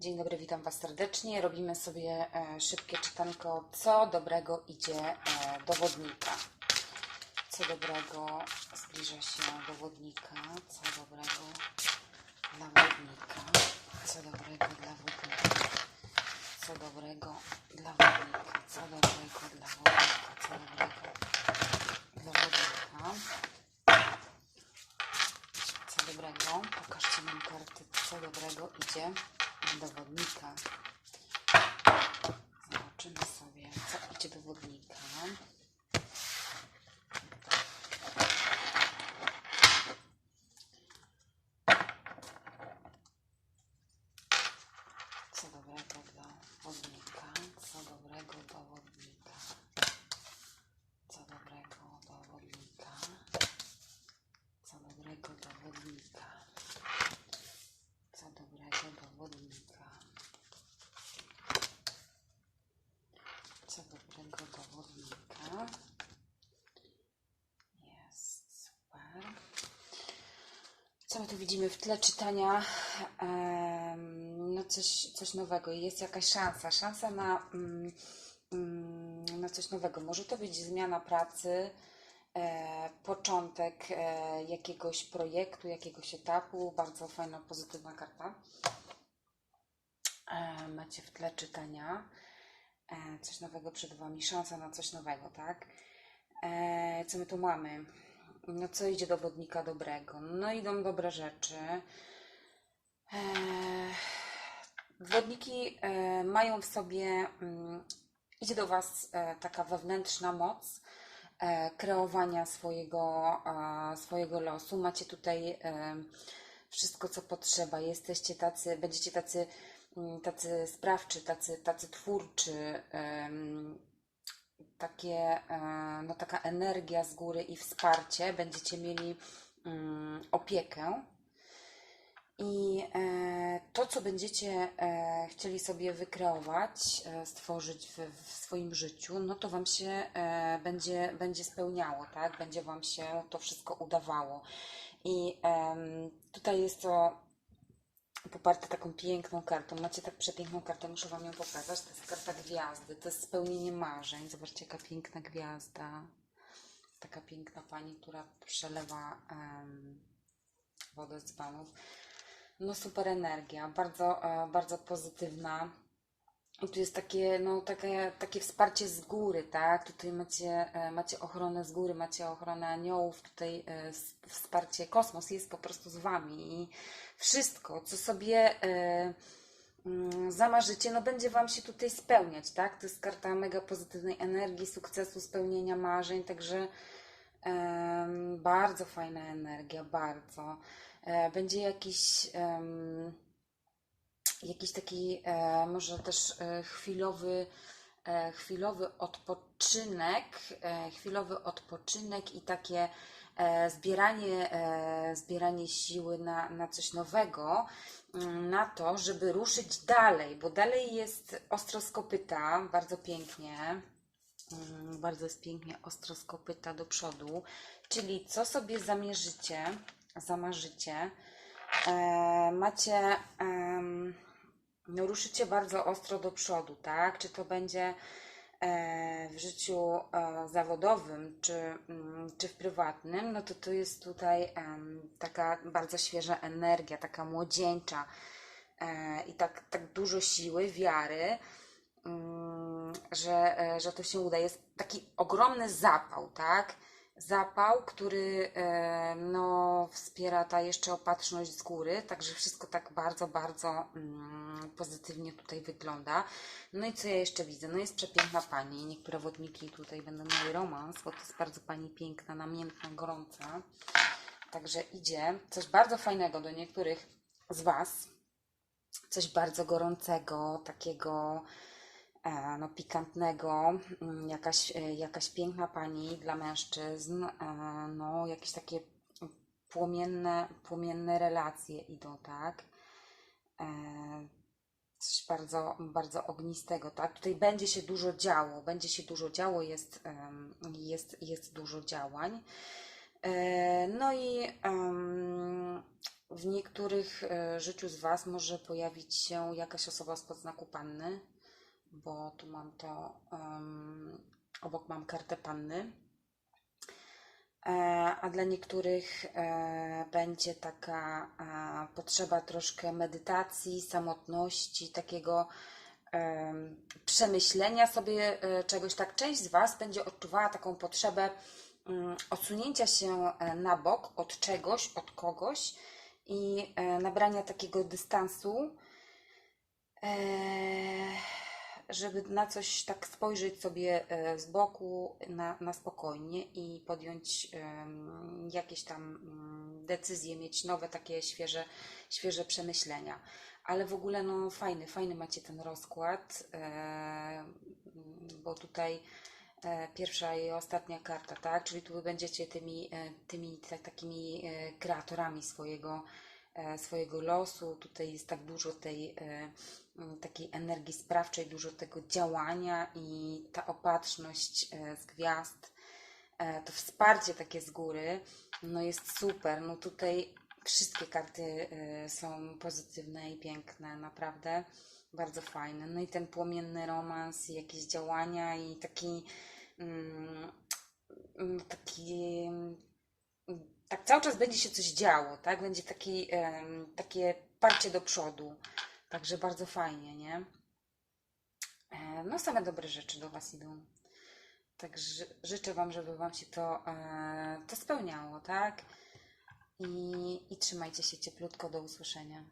Dzień dobry, witam Was serdecznie. Robimy sobie e, szybkie czytanko, co dobrego idzie e, do wodnika. Co dobrego zbliża się do wodnika, co dobrego dla wodnika, co dobrego dla wodnika, co dobrego dla wodnika, co dobrego dla wodnika, co dobrego dla wodnika. Co dobrego? Pokażcie nam karty, co dobrego idzie do wodnika. Zobaczymy sobie, co idzie do wodnika. Co dobrego dla wodnika? Co dobrego do wodnika? Co dobrego do wodnika? Co dobrego do wodnika. Co dobrego do wodnika. Co dobrego do wodnika. Jest super. Co my tu widzimy w tle czytania? No coś, coś nowego. Jest jakaś szansa. Szansa na, mm, mm, na coś nowego. Może to być zmiana pracy, e, początek e, jakiegoś projektu, jakiegoś etapu. Bardzo fajna, pozytywna karta. E, macie w tle czytania. Coś nowego przed Wami. Szansa na coś nowego, tak? Co my tu mamy? No co idzie do wodnika dobrego? No idą dobre rzeczy. E, Wodniki e, mają w sobie, mm, idzie do Was e, taka wewnętrzna moc e, kreowania swojego, swojego losu. Macie tutaj e, wszystko, co potrzeba. Jesteście tacy, będziecie tacy, mm, tacy sprawczy, tacy, tacy twórczy. Takie, e, no taka energia z góry i wsparcie. Będziecie mieli mm, opiekę. I e, to, co będziecie e, chcieli sobie wykreować, stworzyć w, w swoim życiu, no to Wam się będzie, będzie spełniało, tak? Będzie Wam się to wszystko udawało. I tutaj jest to poparte taką piękną kartą. Macie tak przepiękną kartę, muszę Wam ją pokazać. To jest karta gwiazdy, to jest spełnienie marzeń. Zobaczcie, jaka piękna gwiazda. Taka piękna pani, która przelewa em, wodę z dzbanów. No super energia, bardzo, e, bardzo pozytywna. I tu jest takie, no, takie, takie wsparcie z góry, tak? Tutaj macie, e, macie ochronę z góry, macie ochronę aniołów, tutaj e, wsparcie, kosmos jest po prostu z Wami i wszystko, co sobie e, mm, zamarzycie, no będzie Wam się tutaj spełniać, tak? To jest karta mega pozytywnej energii, sukcesu, spełnienia marzeń, także bardzo fajna energia, bardzo. E, będzie jakiś... jakiś taki e, może też e, chwilowy, e, chwilowy odpoczynek, e, chwilowy odpoczynek i takie e, zbieranie, e, zbieranie siły na, na coś nowego, mm, na to, żeby ruszyć dalej, bo dalej jest ostro bardzo pięknie. Mm, Bardzo jest pięknie ostro do przodu, czyli co sobie zamierzycie, zamarzycie, e, macie, no ruszycie bardzo ostro do przodu, tak? Czy to będzie e, w życiu e, zawodowym, czy, mm, czy w prywatnym, no to to jest tutaj taka bardzo świeża energia, taka młodzieńcza e, i tak, tak dużo siły, wiary, mm, że, że to się uda. Jest taki ogromny zapał, tak? Zapał, który e, no, wspiera ta jeszcze opatrzność z góry, także wszystko tak bardzo, bardzo mm, pozytywnie tutaj wygląda. No i co ja jeszcze widzę? No jest przepiękna pani. Niektóre wodniki tutaj będą miały romans, bo to jest bardzo pani piękna, namiętna, gorąca. Także idzie coś bardzo fajnego do niektórych z Was coś bardzo gorącego, takiego no, pikantnego, mm, jakaś, e, jakaś piękna pani dla mężczyzn, e, no, jakieś takie płomienne, płomienne relacje idą, tak? E, coś bardzo, bardzo ognistego, tak? Tutaj będzie się dużo działo, będzie się dużo działo, jest, jest, jest dużo działań. E, No i w niektórych e, życiu z Was może pojawić się jakaś osoba spod znaku panny, bo tu mam to, em, obok mam kartę panny. E, A dla niektórych e, będzie taka e, potrzeba troszkę medytacji, samotności, takiego em, przemyślenia sobie czegoś. Tak, część z Was będzie odczuwała taką potrzebę mm, odsunięcia się na bok od czegoś, od kogoś i nabrania takiego dystansu, e, żeby na coś tak spojrzeć sobie e, z boku na, na spokojnie i podjąć jakieś tam mm, decyzje, mieć nowe takie świeże, świeże przemyślenia. Ale w ogóle no fajny, fajny macie ten rozkład, e, bo tutaj e, pierwsza i ostatnia karta, tak? Czyli tu będziecie tymi, tymi ta, takimi kreatorami swojego, swojego losu. Tutaj jest tak dużo tej e, takiej energii sprawczej, dużo tego działania i ta opatrzność e, z gwiazd, e, to wsparcie takie z góry, no jest super. No tutaj wszystkie karty e, są pozytywne i piękne, naprawdę bardzo fajne. No i ten płomienny romans, i jakieś działania i taki mm, taki tak cały czas będzie się coś działo, tak? Będzie taki, takie parcie do przodu. Także bardzo fajnie, nie? E, No, same dobre rzeczy do Was idą. Także życzę Wam, żeby Wam się to, e, to spełniało, tak? I, I trzymajcie się cieplutko. Do usłyszenia.